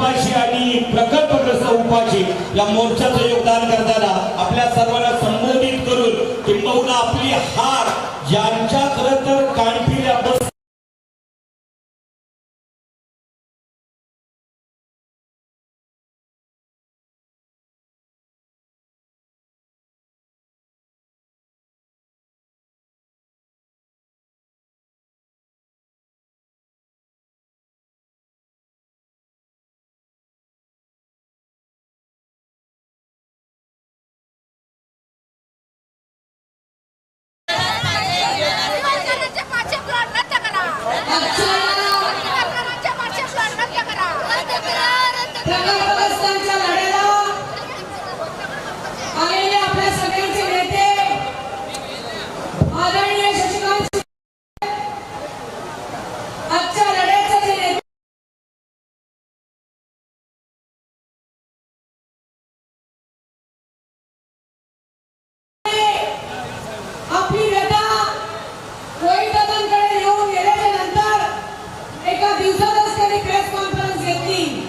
उपाशी आणि प्रकल्पग्रस्त उपाशी या मोर्चाचं योगदान करताना आपल्या सर्वांना संबोधित करून किंबहुना आपली हार ज्यांच्या खरं तर प्रकल्पग्रस्तांच्या लढ्याला आलेले आपल्या सगळ्यांचे नेते आदरणीय शशिकांत आजच्या लढ्याचे जे नेते आपली व्यथा रोहितदादांकडे येऊन गेल्याच्यानंतर एका दिवसातच त्यांनी प्रेस कॉन्फरन्स घेतली.